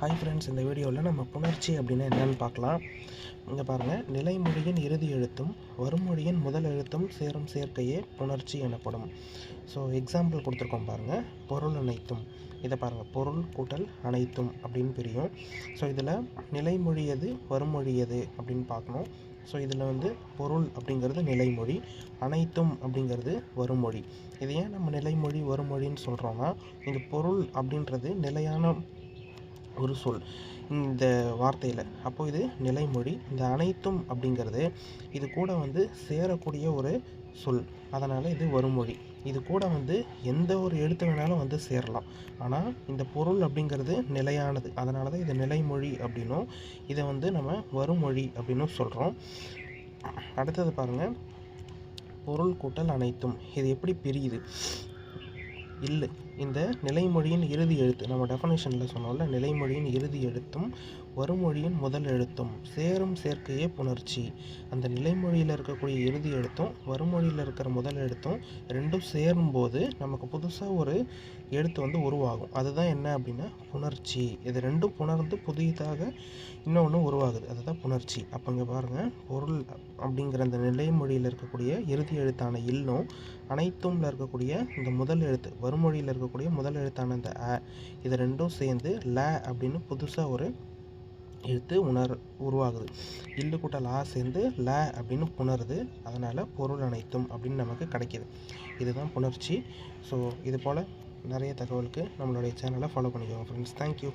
Hi friends இந்த வீடியோவில் நம்ம புணர்ச்சி அப்படின்னா என்னென்னு பார்க்கலாம். இங்கே பாருங்கள் நிலைமொழியின் இறுதி எழுத்தும் வருமொழியின் முதல் எழுத்தும் சேரும் சேர்க்கையே புணர்ச்சி எனப்படும். ஸோ எக்ஸாம்பிள் கொடுத்துருக்கோம் பாருங்கள் பொருள் அனைத்தும். இதை பாருங்கள் பொருள் கூட்டல் அனைத்தும் அப்படின்னு பிரியும். ஸோ இதில் நிலைமொழி எது வருமொழி எது அப்படின்னு பார்க்கணும். ஸோ இதில் வந்து பொருள் அப்படிங்கிறது நிலைமொழி அனைத்தும் அப்படிங்கிறது வருமொழி இது ஏன் நம்ம நிலைமொழி வருமொழின்னு சொல்கிறோன்னா இங்கே பொருள் அப்படின்றது நிலையான ஒரு சொல். இந்த வார்த்தையில். அப்போ இது நிலைமொழி. இந்த அனைத்தும் அப்படிங்கிறது இது கூட வந்து சேரக்கூடிய ஒரு சொல். அதனால் இது வருமொழி. இது கூட வந்து எந்த ஒரு எழுத்து வேணாலும் வந்து சேரலாம். ஆனால் இந்த பொருள் அப்படிங்கிறது நிலையானது. அதனால தான் இது நிலைமொழி அப்படின்னும். இதை வந்து நம்ம வருமொழி அப்படின்னும் சொல்கிறோம் அடுத்தது பாருங்கள் பொருள் கூட்டல் அனைத்தும். இது எப்படி பிரியுது? இல்லை. இந்த நிலைமொழியின் இறுதி எழுத்து நம்ம டெஃபனேஷனில் சொன்னோம்ல நிலைமொழியின் இறுதி எழுத்தும் வருமொழியின் முதல் எழுத்தும் சேரும் சேர்க்கையே புணர்ச்சி. அந்த நிலைமொழியில் இருக்கக்கூடிய இறுதி எழுத்தும் வருமொழியில் இருக்கிற முதல் எழுத்தும் ரெண்டும் சேரும்போது நமக்கு புதுசாக ஒரு எழுத்து வந்து உருவாகும். அதுதான் என்ன அப்படின்னா புணர்ச்சி. இது ரெண்டும் புணர்ந்து புதியதாக இன்னொன்று உருவாகுது. அதுதான் புணர்ச்சி. அப்போ இங்கே பாருங்கள் பொருள் அப்படிங்கிற அந்த நிலைமொழியில் இருக்கக்கூடிய இறுதி எழுத்தான இல்லும் அனைத்தும்ல இருக்கக்கூடிய இந்த முதல் எழுத்து வருமொழியில் இருக்கக்கூடிய முதல் எழுத்தான இந்த அ இது ரெண்டும் சேர்ந்து ல அப்படின்னு புதுசாக ஒரு எழுத்து உணர் உருவாகுது. இல்லு கூட்ட லா சேர்ந்து ல அப்படின்னு புணருது. அதனால் பொருள் அனைத்தும் அப்படின்னு நமக்கு கிடைக்கிது. இதுதான் புணர்ச்சி. ஸோ இது போல் நிறைய தகவலுக்கு நம்மளுடைய சேனலை ஃபாலோ பண்ணிக்கோங்க ஃப்ரெண்ட்ஸ் தேங்க்யூ